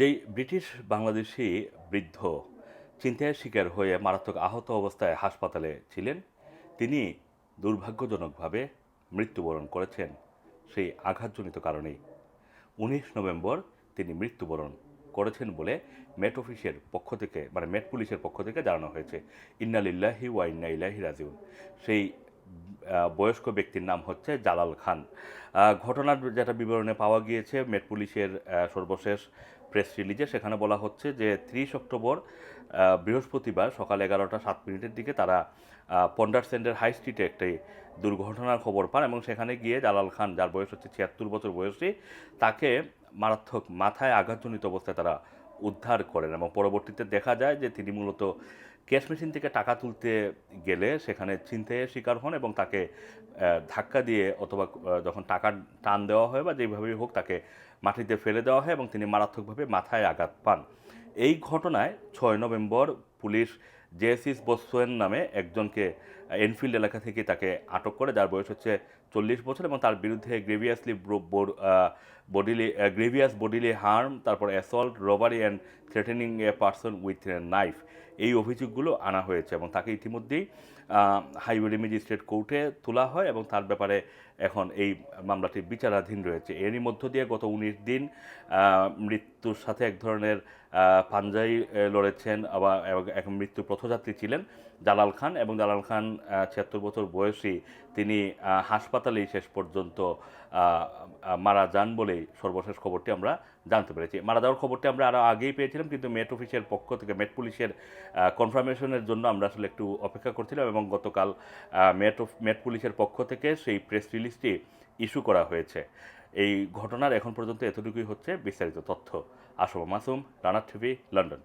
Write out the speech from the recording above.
যেই ব্রিটিশ বাংলাদেশি বৃদ্ধ চিন্তায় শিকার হয়ে মারাত্মক আহত অবস্থায় হাসপাতালে ছিলেন, তিনি দুর্ভাগ্যজনকভাবে মৃত্যুবরণ করেছেন সেই আঘাতজনিত কারণেই। উনিশ নভেম্বর তিনি মৃত্যুবরণ করেছেন বলে মেট অফিসের পক্ষ থেকে মানে মেট পুলিশের পক্ষ থেকে জানানো হয়েছে। ইন্নালিল্লাহি ওয়া ইন্না ইলাহি রাজিউন। সেই বয়স্ক ব্যক্তির নাম হচ্ছে জালাল খান। ঘটনার যেটা বিবরণে পাওয়া গিয়েছে, মেট পুলিশের সর্বশেষ প্রেস রিলিজে সেখানে বলা হচ্ছে যে, ত্রিশ অক্টোবর বৃহস্পতিবার সকাল এগারোটা সাত মিনিটের দিকে তারা পন্ডারসেন্ডের হাই স্ট্রিটে একটি দুর্ঘটনার খবর পান এবং সেখানে গিয়ে জালাল খান, যার বয়স হচ্ছে ছিয়াত্তর বছর বয়সী, তাকে মারাত্মক মাথায় আঘাতজনিত অবস্থায় তারা উদ্ধার করেন এবং পরবর্তীতে দেখা যায় যে তিনি মূলত ক্যাশ মেশিন থেকে টাকা তুলতে গেলে সেখানে ছিনতাইয়ের শিকার হন এবং তাকে ধাক্কা দিয়ে অথবা যখন টাকা টান দেওয়া হয় বা যেভাবেই হোক তাকে মাটিতে ফেলে দেওয়া হয় এবং তিনি মারাত্মকভাবে মাথায় আঘাত পান। এই ঘটনায় ছয় নভেম্বর পুলিশ জেএসিস বসোয়েন নামে একজনকে এনফিল্ড এলাকা থেকে তাকে আটক করে, যার বয়স হচ্ছে চল্লিশ বছর এবং তার বিরুদ্ধে grievously bodily grievous bodily harm, তারপর assault, robbery and threatening a person with knife. এই অভিযোগগুলো আনা হয়েছে এবং তাকে ইতিমধ্যেই হাইওয়ে ম্যাজিস্ট্রেট কোর্টে তোলা হয় এবং তার ব্যাপারে এখন এই মামলাটি বিচারাধীন রয়েছে। এরই মধ্য দিয়ে গত উনিশ দিন মৃত্যুর সাথে এক ধরনের পাঞ্জাই লড়েছেন আবার এখন মৃত্যুর পথযাত্রী ছিলেন জালাল খান এবং জালাল খান ছিয়াত্তর বছর বয়সী তিনি হাসপাতালেই শেষ পর্যন্ত মারা যান বলেই সর্বশেষ খবরটি আমরা জানতে পেরেছি। মারা যাওয়ার খবরটি আমরা আরও আগেই পেয়েছিলাম, কিন্তু মেট অফিসের পক্ষ থেকে, মেট পুলিশের কনফার্মেশনের জন্য আমরা আসলে একটু অপেক্ষা করছিলাম এবং গতকাল মেট অফ, মেট পুলিশের পক্ষ থেকে সেই প্রেস রিলিজটি ইস্যু করা হয়েছে। এই ঘটনার এখন পর্যন্ত এতটুকুই হচ্ছে বিস্তারিত তথ্য। আসম মাসুম রানার টিভি, লন্ডন।